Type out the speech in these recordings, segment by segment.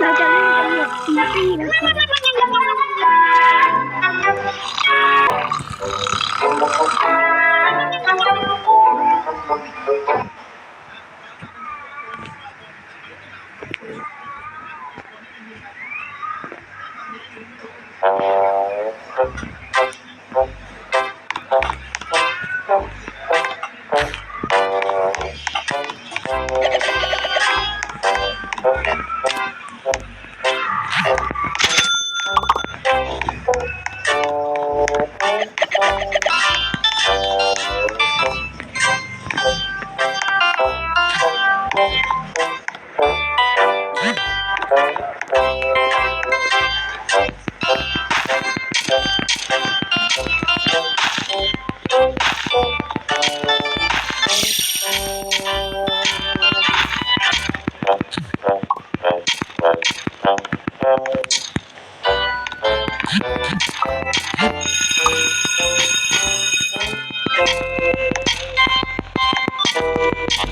เราจะเล่นกันแบบอีซี่นะครับ คือ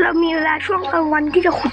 เรามีเวลาช่วงกลางวันที่จะขุด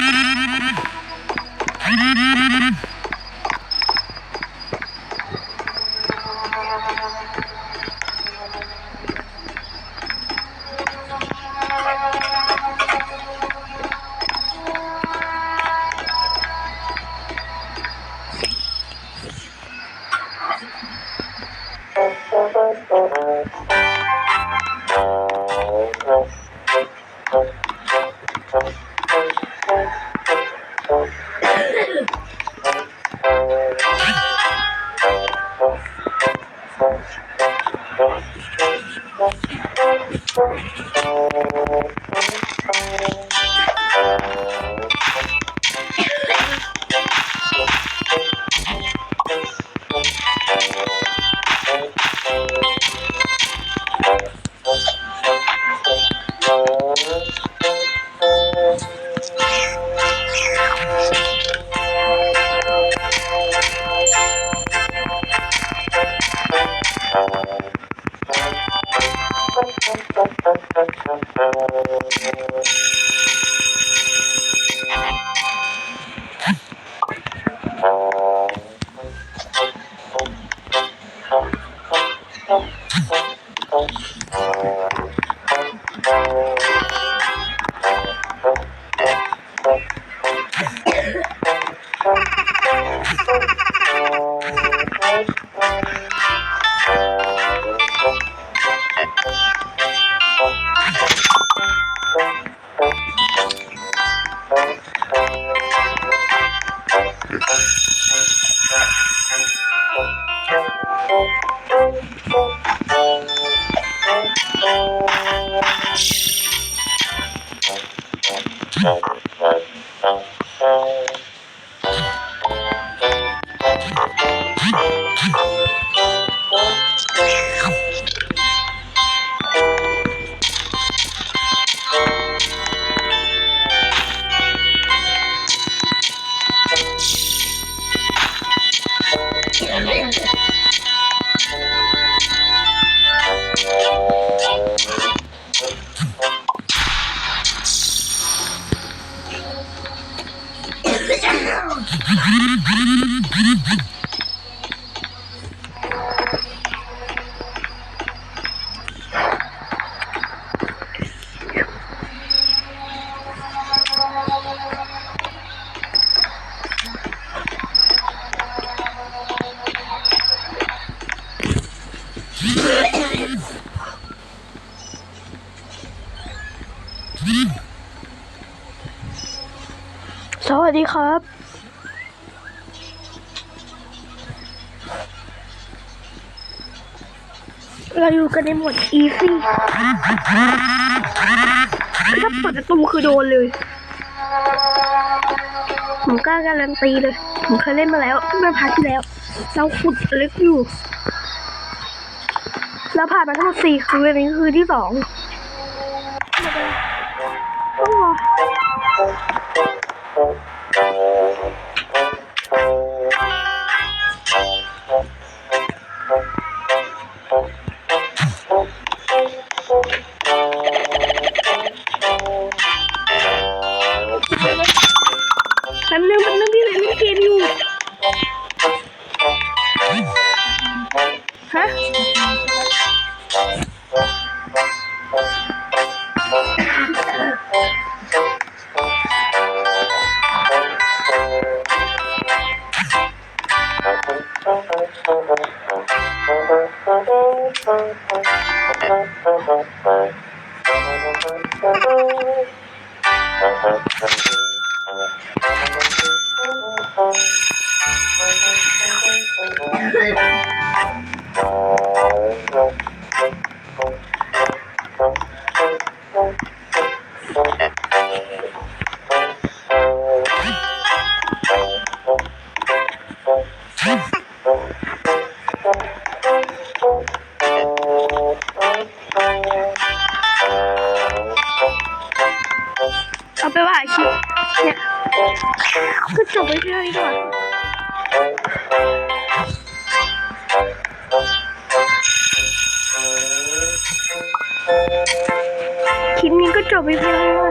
uh, Yeah! สวัสดีครับ เราอยู่กันในหมด easy ถ้าเปิดประตูคือโดนเลย ผมกล้าการันตีเลย ผมเคยเล่นมาแล้วเมื่อพาร์ทที่แล้ว เราขุดลึกอยู่ เราผ่านมาทั้งหมดสี่คืนอันนี้คือที่สอง แป๊บนึ ก็จบไปแค่นี้ก่อนคลิปนี้ก็จบไปเพียงเท่านี้ก่อน